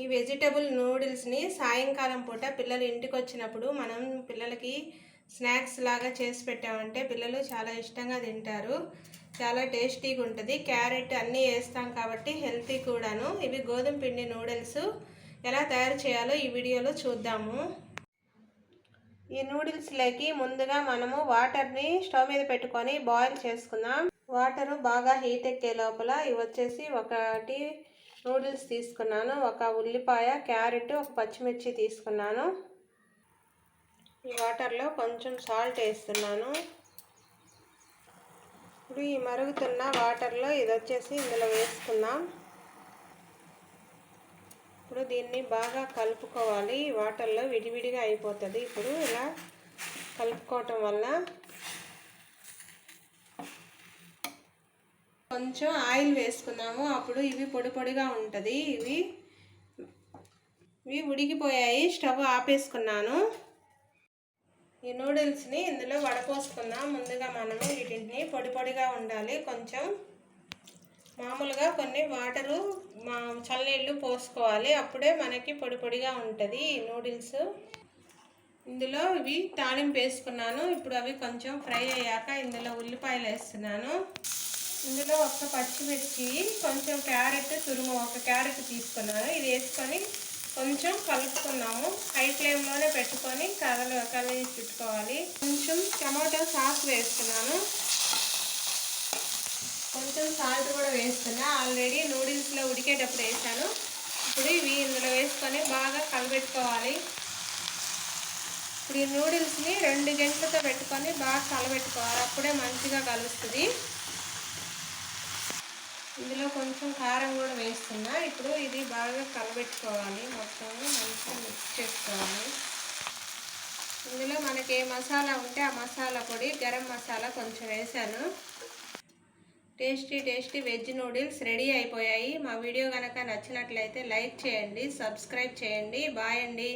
ఈ వెజిటబుల్ నూడిల్స్ని సాయంకాలం పూట పిల్లలు ఇంటికి వచ్చినప్పుడు మనం పిల్లలకి స్నాక్స్ లాగా చేసి పెట్టామంటే పిల్లలు చాలా ఇష్టంగా తింటారు. చాలా టేస్టీగా ఉంటుంది క్యారెట్ అన్నీ వేస్తాం కాబట్టి హెల్తీ కూడాను. ఇవి గోధుమ పిండి నూడిల్స్. ఎలా తయారు చేయాలో ఈ వీడియోలో చూద్దాము. ఈ నూడిల్స్లోకి ముందుగా మనము వాటర్ని స్టవ్ మీద పెట్టుకొని బాయిల్ చేసుకుందాం. వాటర్ బాగా హీట్ ఎక్కే లోపల ఇవి వచ్చేసి ఒకటి నూడిల్స్ తీసుకున్నాను. ఒక ఉల్లిపాయ క్యారెట్ ఒక పచ్చిమిర్చి తీసుకున్నాను. ఈ వాటర్లో కొంచెం సాల్ట్ వేస్తున్నాను. ఇప్పుడు ఈ మరుగుతున్న వాటర్లో ఇది వచ్చేసి ఇందులో వేసుకుందాం. ఇప్పుడు దీన్ని బాగా కలుపుకోవాలి. వాటర్లో విడివిడిగా అయిపోతుంది. ఇప్పుడు ఇలా కలుపుకోవటం వల్ల కొంచెం ఆయిల్ వేసుకున్నాము. అప్పుడు ఇవి పొడి పొడిగా ఉంటుంది. ఇవి ఇవి ఉడికిపోయాయి. స్టవ్ ఆపేసుకున్నాను. ఈ నూడిల్స్ని ఇందులో వడపోసుకుందాం. ముందుగా మనము వీటిని పొడి పొడిగా ఉండాలి. కొంచెం మామూలుగా కొన్ని వాటరు మా చల్లనీళ్ళు పోసుకోవాలి. అప్పుడే మనకి పొడి పొడిగా ఉంటుంది ఈ నూడిల్స్. ఇందులో ఇవి తాలింపు వేసుకున్నాను. ఇప్పుడు అవి కొంచెం ఫ్రై అయ్యాక ఇందులో ఉల్లిపాయలు వేస్తున్నాను. ఇందులో ఒక పచ్చిమిర్చి కొంచెం క్యారెట్ తురుము ఒక క్యారెట్ తీసుకున్నాను. ఇది వేసుకొని కొంచెం కలుపుకున్నాము. హై ఫ్లేమ్లోనే పెట్టుకొని కదలు కలిసి పెట్టుకోవాలి కొంచెం టమాటో సాస్ వేస్తున్నాను. కొంచెం సాల్ట్ కూడా వేస్తున్నా. ఆల్రెడీ నూడిల్స్లో ఉడికేటప్పుడు వేసాను ఇప్పుడు ఇవి ఇందులో వేసుకొని బాగా కలబెట్టుకోవాలి. ఇప్పుడు ఈ నూడిల్స్ని రెండు గంటలతో పెట్టుకొని బాగా కలబెట్టుకోవాలి. అప్పుడే మంచిగా కలుస్తుంది. ఇందులో కొంచెం కారం కూడా వేస్తున్నా. ఇప్పుడు ఇది బాగా కలబెట్టుకోవాలి. మొత్తం మంచిగా మిక్స్ చేసుకోవాలి. ఇందులో మనకి ఏ మసాలా ఉంటే ఆ మసాలా పొడి గరం మసాలా కొంచెం వేసాను. Tasty tasty veg noodles ready అయిపోయాయి. మా వీడియో కనుక నచ్చినట్లయితే లైక్ చేయండి సబ్స్క్రైబ్ చేయండి. బాయ్ అండి.